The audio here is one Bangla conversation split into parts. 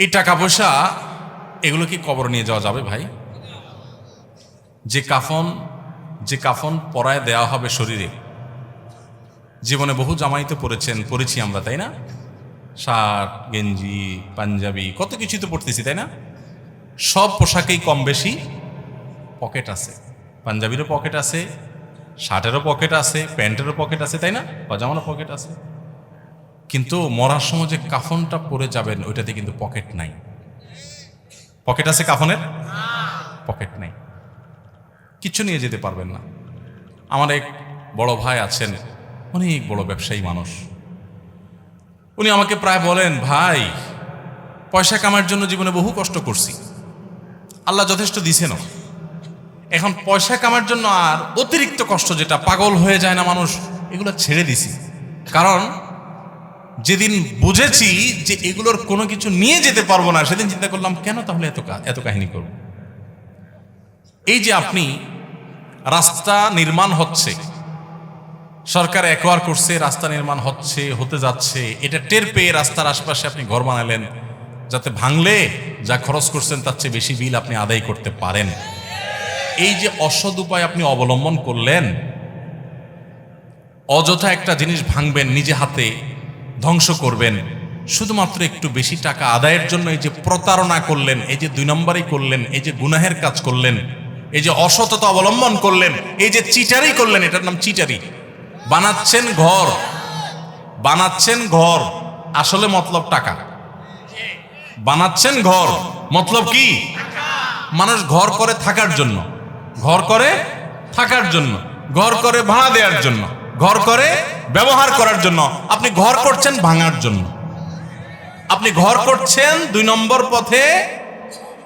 এই টাকা পয়সা এগুলো কি কবর নিয়ে যাওয়া যাবে ভাই? যে কাফন যে কাফন পরায় দেওয়া হবে শরীরে। জীবনে বহু জামাই তো পরেছেন, পরেছি আমরা, তাই না? শার্ট, গেঞ্জি, পাঞ্জাবি, কত কিছু তো পরতেছি, তাই না? সব পোশাকেই কম বেশি পকেট আছে। পাঞ্জাবিরও পকেট আছে, শার্টেরও পকেট আছে, প্যান্টেরও পকেট আছে, তাই না? পাজামারও পকেট আছে। কিন্তু মরার সময় যে কাফনটা পরে যাবেন, ওইটাতে কিন্তু পকেট নাই। পকেট আছে কাফনের? পকেট নাই। কিচ্ছু নিয়ে যেতে পারবেন না। আমার এক বড় ভাই আছেন, অনেক বড় ব্যবসায়ী মানুষ। উনি আমাকে প্রায় বলেন, ভাই, পয়সা কামার জন্য জীবনে বহু কষ্ট করছি। আল্লাহ যথেষ্ট দিছেন এখন পয়সা কামার জন্য আর অতিরিক্ত কষ্ট যেটা পাগল হয়ে যায় না মানুষ, এগুলো ছেড়ে দিছি। কারণ যেদিন বুঝেছি যে এগুলোর কোনো কিছু নিয়ে যেতে পারব না, সেদিন চিন্তা করলাম, কেন তাহলে এত এত কাহিনী করব? এই যে আপনি রাস্তা নির্মাণ হচ্ছে, সরকার একোয়ার করছে, রাস্তা নির্মাণ হচ্ছে, হতে যাচ্ছে, এটা টের পেয়ে রাস্তার আশপাশে আপনি ঘর বানালেন, যাতে ভাঙলে যা খরচ করছেন তার চেয়ে বেশি বিল আপনি আদায় করতে পারেন। এই যে অসৎ উপায় আপনি অবলম্বন করলেন, অযথা একটা জিনিস ভাঙবেন নিজে হাতে ধ্বংস করবেন। শুধুমাত্র একটু বেশি টাকা আদায়ের জন্য এই যে প্রতারণা করলেন, এই যে দুই নম্বরই করলেন, এই যে গুনাহের কাজ করলেন, এই যে অসততা অবলম্বন করলেন, এই যে চিটারি করলেন, এটার নাম চিটারি। বানাচ্ছেন ঘর। বানাচ্ছেন ঘর। আসলে মতলব টাকা। বানাচ্ছেন ঘর। মতলব কি? মানুষ ঘর করে থাকার জন্য। ঘর করে থাকার জন্য। ঘর করে ভাড়া দেওয়ার জন্য। ঘর করে ব্যবহার করার জন্য। আপনি ঘর করছেন ভাঙার জন্য। আপনি ঘর করছেন দুই নম্বর পথে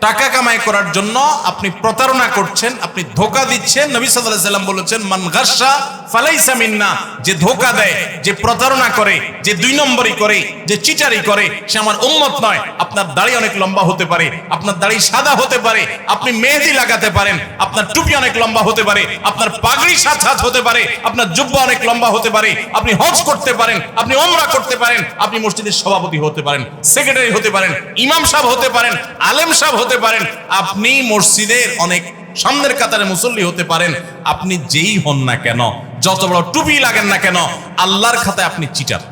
টাকা কামাই করার জন্য আপনি প্রতারণা করছেন, আপনি ধোকা দিচ্ছেন। নবী আলাইহি সাল্লাম বলেছেন, মান গাসসা ফালাইসা মিন্না যে ধোকা দেয়, যে প্রতারণা করে, যে দুই নম্বরই করে, যে চিটারি করে, সে আমার উম্মত নয়। আপনার দাড়ি অনেক লম্বা হতে পারে, আপনার দাড়ি সাদা হতে পারে, আপনি মেহেদি লাগাতে পারেন, আপনার টুপি অনেক লম্বা হতে পারে, আপনার পাগড়ি সাত হাত হতে পারে, আপনার জুব্বা অনেক লম্বা হতে পারে, আপনি হজ করতে পারেন, আপনি ওমরা করতে পারেন, আপনি মসজিদের সভাপতি হতে পারেন, সেক্রেটারি হতে পারেন, ইমাম সাহেব হতে পারেন, আলেম সাহেব হতে পারেন, আপনি মসজিদের অনেক সামনের কাতারে মুসল্লি হতে পারেন, আপনি যেই হন না কেন, যত বড় টুপি লাগেন না কেন, আল্লাহর খাতায় আপনি চিটার।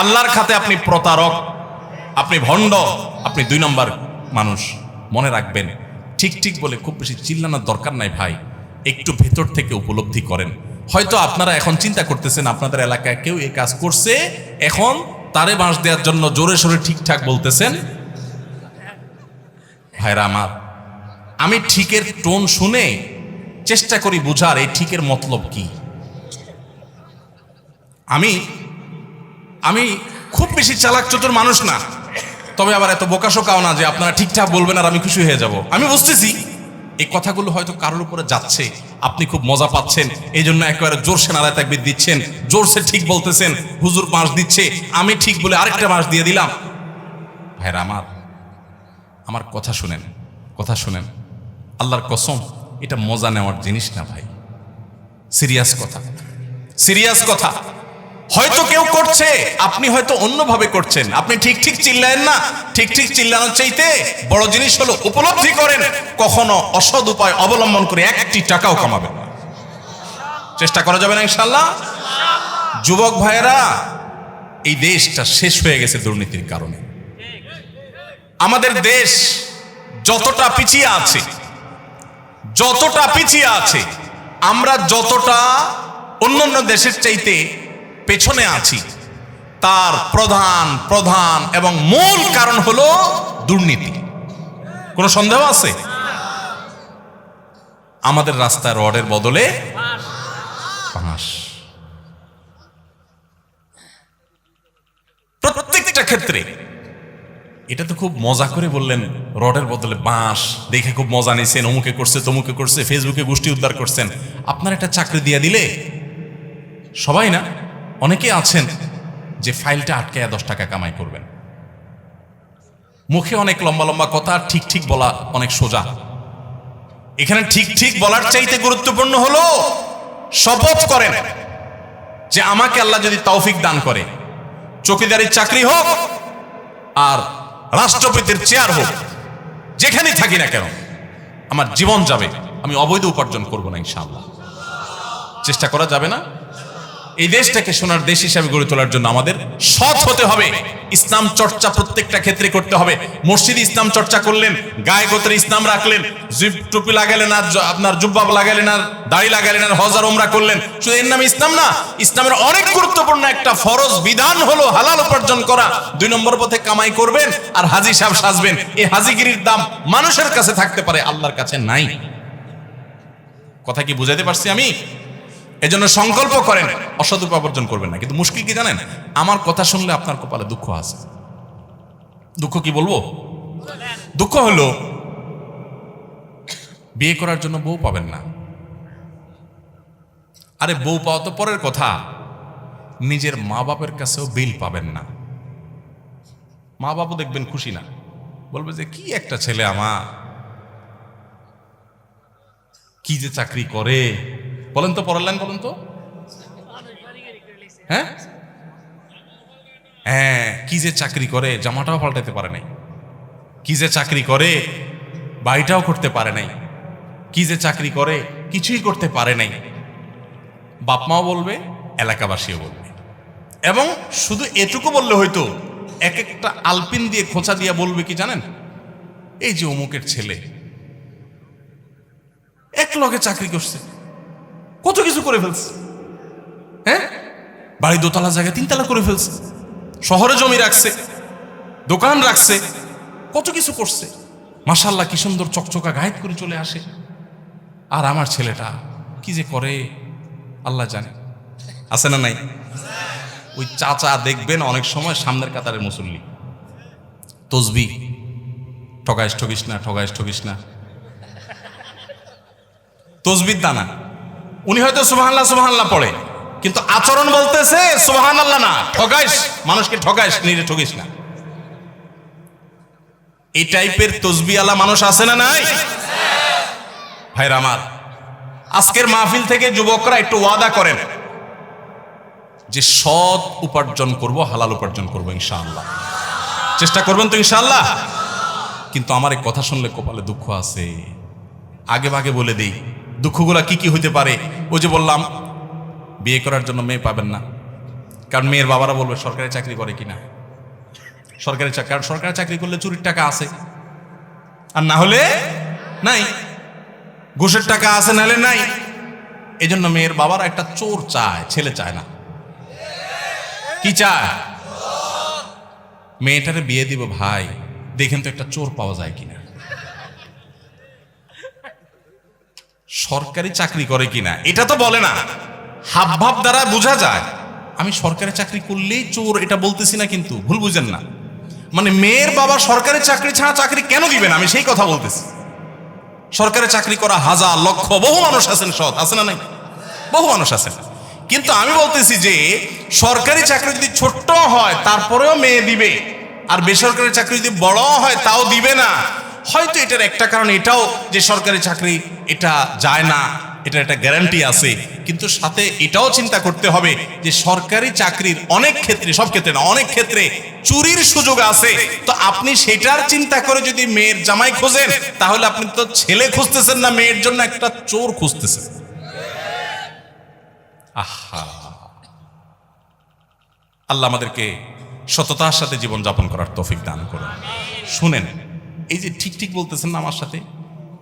আল্লাহর খাতে আপনি প্রতারক, আপনি ভণ্ড, আপনি দুই নম্বর মানুষ, মনে রাখবেন, ঠিক ঠিক বলে খুব বেশি চিল্লানোর দরকার নাই ভাই, একটু ভেতর থেকে উপলব্ধি করেন। হয়তো আপনারা এখন চিন্তা করতেছেন, আপনাদের এলাকায় কেউ এই কাজ করছে, এখন তারে বাঁশ দেওয়ার জন্য জোরে সোরে ঠিকঠাক বলতেছেন ভাইরা আমার, আমি ঠিকের টোন শুনে চেষ্টা করি বুঝার, এই ঠিকের মতলব কি? আমি আমি খুব বেশি চালাক চতুর মানুষ না, তবে আবার এত বোকাশোকাও না যে আপনারা ঠিকঠাক বলবেন আর আমি খুশি হয়ে যাব। আমি বুঝতেছি, এই কথাগুলো হয়তো কারোর উপরে যাচ্ছে, আপনি খুব মজা পাচ্ছেন, এই জন্য একেবারে জোরসে নারায় তাকবির দিচ্ছেন, জোরসে ঠিক বলতেছেন, হুজুর বাঁশ দিচ্ছে, আমি ঠিক বলে আরেকটা বাঁশ দিয়ে দিলাম। ভাইরা আমার আমার কথা শুনেন কথা শুনেন। আল্লাহর কসম, এটা মজা নেওয়ার জিনিস না ভাই। সিরিয়াস কথা। সিরিয়াস কথা। হয়তো কেউ করছে, আপনি হয়তো অন্যভাবে করছেন। আপনি ঠিক ঠিক চিল্লায়েন না। ঠিক ঠিক চিল্লানোর চাইতে বড় জিনিস হলো উপলব্ধি করেন। কখনো অসৎ উপায় অবলম্বন করে একটি টাকাও কামাবেন চেষ্টা করা যাবে না ইনশাল্লাহ যুবক ভাইয়েরা, এই দেশটা শেষ হয়ে গেছে দুর্নীতির কারণে। আমাদের দেশ যতটা পিছিয়ে আছে, যতটা পিছিয়ে আছে, আমরা যতটা অন্যান্য দেশের চাইতে পেছনে আছি, তার প্রধান প্রধান এবং মূল কারণ হলো দুর্নীতি। কোনো সন্দেহ আছে? আমাদের রাস্তায় রডের বদলে প্রত্যেকটা ক্ষেত্রে এটা তো খুব মজা করে বললেন, রডের বদলে বাঁশ, দেখে খুব মজা নিছেন, অমুকে করছে, তমুকে করছে, ফেসবুকে গোষ্ঠী উদ্ধার করছেন। আপনার একটা চাকরি দিয়ে দিলে? সবাই না? অনেকে আছেন যে ফাইলটা আটকে দশ টাকা কামাই করবেন। মুখে অনেক লম্বা লম্বা কথা, ঠিক ঠিক বলা অনেক সোজা। এখানে ঠিক ঠিক বলার চাইতে গুরুত্বপূর্ণ হলো, শপথ করেন যে আমাকে আল্লাহ যদি তৌফিক দান করে, চকিদারির চাকরি হোক আর রাষ্ট্রপতির চেয়ার হোক, যেখানেই থাকি না কেন, আমার জীবন যাবে, আমি অবৈধ উপার্জন করব না ইনশাআল্লাহ। চেষ্টা করা যাবে না এই দেশটাকে সোনার দেশ হিসাবে গড়ে তোলার জন্য আমাদের সৎ হতে হবে। ইসলাম চর্চা প্রত্যেকটা ক্ষেত্রে করতে হবে। মসজিদে ইসলাম চর্চা করলেন, গায়ে গোত্রে ইসলাম রাখলেন টুপি লাগালেন আর আপনার জুব্বাব লাগালেন আর দাড়ি লাগালেন আর হজার ওমরা করলেন। শুধু এর নামে ইসলাম না, ইসলামের অনেক গুরুত্বপূর্ণ একটা ফরজ বিধান হলো হালাল উপার্জন করা। দুই নম্বর পথে কামাই করবেন আর হাজি সাহেব সাজবেন। এই হাজিগিরির দাম মানুষের কাছে থাকতে পারে, আল্লাহর কাছে নাই। কথা কি বুঝাইতে পারছি আমি? এজন্য সংকল্প করেন, অসৎ উপার্জন করবেন না। কিন্তু মুশকিল কি জানেন? আমার কথা শুনলে আপনার কপালে দুঃখ আছে। দুঃখ কি বলব? দুঃখ হলো, বিয়ে করার জন্য বউ পাবেন না। আরে বউ পাওয়া তো পরের কথা। নিজের মা বাপের কাছেও বিল পাবেন না। মা বাবু দেখবেন খুশি না। বলবে যে, কি একটা ছেলে আমার। কি যে চাকরি করে বলেন তো, পরের লাইন বলেন তো। হ্যাঁ? হ্যাঁ কি যে চাকরি করে, জামাটাও পাল্টাতে পারে নাই। কি যে চাকরি করে, বাড়িটাও করতে পারে নাই। কি যে চাকরি করে, কিছুই করতে পারে নাই। বাপ মাও বলবে, এলাকাবাসীও বলবে। এবং শুধু এটুকু বললে হয়তো, এক একটা আলপিন দিয়ে খোঁচা দিয়ে বলবে কি জানেন? এই যে অমুকের ছেলে, এক লগে চাকরি করছে। কত কিছু করে ফেলছে। হ্যাঁ? বাড়ি দোতলা জায়গায় তিনতলা করে ফেলছে। শহরে জমি রাখছে, দোকান রাখছে, কত কিছু করছে। মাসাল্লাহ কি সুন্দর চকচকা গায়েত করে চলে আসে। আর আমার ছেলেটা কি যে করে, আল্লাহ জানে। আছে না নাই? ওই চাচা দেখবেন অনেক সময় সামনের কাতারের মুসল্লি। তসবি, ঠগাইস, ঠগিস না, ঠগাইস, ঠগিস না। তসবির দানা। উনি হয়তো সুবহানাল্লাহ সুবহানাল্লাহ পড়ে। কিন্তু আচরণ বলতেছে, সুবহানাল্লাহ না। ঠগাইস মানুষকে ঠগাইস নিজে ঠকিস না। এই টাইপের তসবিওয়ালা মানুষ আছে না নাই? ভাইরা আমার, আজকের মাহফিল থেকে যুবকরা একটু ওয়াদা করেন যে সৎ উপার্জন করব, হালাল উপার্জন করব ইনশাআল্লাহ। চেষ্টা করবেন তো ইনশাআল্লাহ? কিন্তু আমার এই কথা শুনলে কপালে দুঃখ আছে। আগে ভাগে বলে দেই দুঃখগুলা কি কি হইতে পারে? ও যে বললাম, বিয়ে করার জন্য মেয়ে পাবেন না। কারণ মেয়ের বাবারা বলবে, সরকারি চাকরি করে কি না সরকারি চাকরি কারণ সরকারি চাকরি করলে চুরির টাকা আছে। আর না হলে নাই। ঘুষের টাকা আছে, নাহলে নাই। এই জন্য মেয়ের বাবারা একটা চোর চায়, ছেলে চায় না। কি চায়? মেয়েটারে বিয়ে দিব ভাই, দেখেন তো একটা চোর পাওয়া যায় কিনা। সরকারি চাকরি করে কিনা? এটা তো বলে না। হাব ভাব দ্বারা বোঝা যায়। আমি সরকারি চাকরি করলেই চোর এটা বলতেছি না কিন্তু, ভুল বুঝেন না। মানে মেয়ের বাবা সরকারি চাকরি ছাড়া চাকরি কেন দিবেন আমি সেই কথা বলতেছি। সরকারি চাকরি করা হাজার লক্ষ, বহু মানুষ আছেন সৎ, আছে না নাই? বহু মানুষ আছেন। কিন্তু আমি বলতেছি যে, সরকারি চাকরি যদি ছোট্ট হয়, তারপরেও মেয়ে দিবে। আর বেসরকারি চাকরি যদি বড় হয়, তাও দিবে না। হয়তো এটার একটা কারণ, এটাও যে সরকারি চাকরি, এটা যায় না, এটার একটা গ্যারান্টি আছে। কিন্তু সাথে এটাও চিন্তা করতে হবে যে সরকারি চাকরির অনেক ক্ষেত্রে, সব ক্ষেত্রে না, অনেক ক্ষেত্রে চুরির সুযোগ আছে। তো আপনি সেটার চিন্তা করে যদি মেয়ের জামাই খোঁজেন, তাহলে আপনি তো ছেলে খুঁজতেছেন না, মেয়ের জন্য একটা চোর খুঁজতেছেন। আহা। আল্লাহ আমাদেরকে সততার সাথে জীবন যাপন করার তৌফিক দান করুন। শুনেন এই যে ঠিক ঠিক বলতেছেন না আমার সাথে,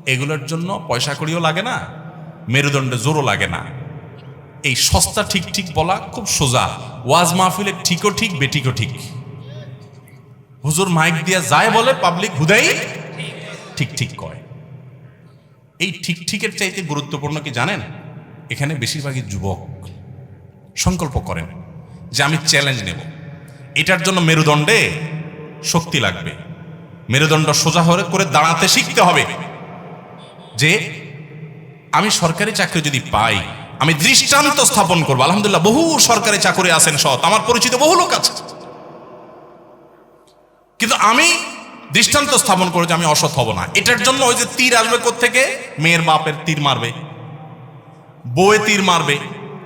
এগুলোর জন্য পয়সা কড়িও লাগে না, মেরুদণ্ডে জোরও লাগে না। এই সস্তা ঠিক ঠিক বলা খুব সোজা, ওয়াজ মাহফিলে ঠিকও ঠিক, বেঠিকও ঠিক। হুজুর মাইক দিয়া যায় বলে পাবলিক হুদাই ঠিক ঠিক কয়। এই ঠিক ঠিকের চাইতে গুরুত্বপূর্ণ কি জানেন? এখানে বেশিরভাগই যুবক সংকল্প করেন যে আমি চ্যালেঞ্জ নেব। এটার জন্য মেরুদণ্ডে শক্তি লাগবে। মেরুদণ্ড সোজা হয়ে করে দাঁড়াতে শিখতে হবে যে আমি সরকারি চাকরি যদি পাই, আমি দৃষ্টান্ত স্থাপন করব। আলহামদুলিল্লাহ, বহু সরকারি চাকরি আছেন সৎ। আমার পরিচিত বহু লোক আছে। কিন্তু আমি দৃষ্টান্ত স্থাপন করে যে আমি অসৎ হব না। এটার জন্য ওই যে তীর আসবে থেকে মেয়ের বাপের তীর মারবে বউয়ে তীর মারবে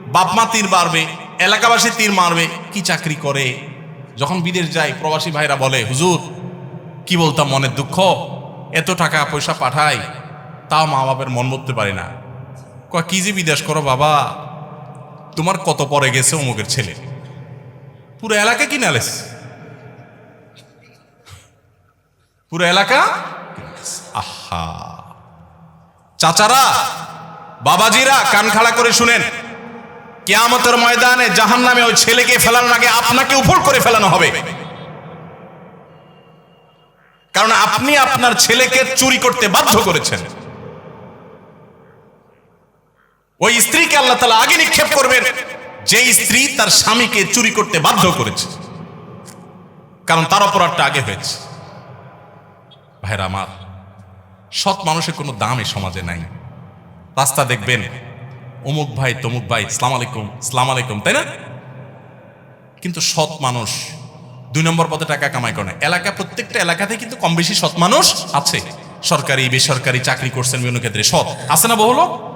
বাপমা তীর মারবে এলাকাবাসী তীর মারবে। কি চাকরি করে? যখন বিদেশ যায়, প্রবাসী ভাইরা বলে, হুজুর কি বলতাম মনের দুঃখ? এত টাকা পয়সা পাঠাই, তাও মা বাপের মন মরতে পারি না। কয়, কি যে বিদেশ করো বাবা? তোমার কত পরে গেছে অমুকের ছেলে? পুরো এলাকা কি নালেস পুরো এলাকা আহা। চাচারা, বাবাজিরা, কান খাড়া করে শুনেন, কেয়ামতের ময়দানে জাহান নামে ওই ছেলেকে ফেলানোর আগে আপনাকে উপর করে ফেলানো হবে। কারণ আপনি আপনার ছেলেকে চুরি করতে বাধ্য করেছেন। ওই স্ত্রীকে আল্লাহ তালা আগে নিক্ষেপ করবেন যে স্ত্রী তার স্বামীকে চুরি করতে বাধ্য করেছে। কারণ তার অপরাধটা আগে হয়েছে। ভাইরা আমার, সৎ মানুষের কোনো দাম এই সমাজে নাই। রাস্তা দেখবেন, অমুক ভাই, তমুক ভাই, সালাম আলাইকুম সালাম আলাইকুম, তাই না? কিন্তু সৎ মানুষ দুই নম্বর পদে টাকা কামাই করে। এলাকা, প্রত্যেকটা এলাকাতে কিন্তু কম বেশি সৎ মানুষ আছে। সরকারি, বেসরকারি চাকরি করছেন বিভিন্ন ক্ষেত্রে সৎ। আছে না বহু লোক?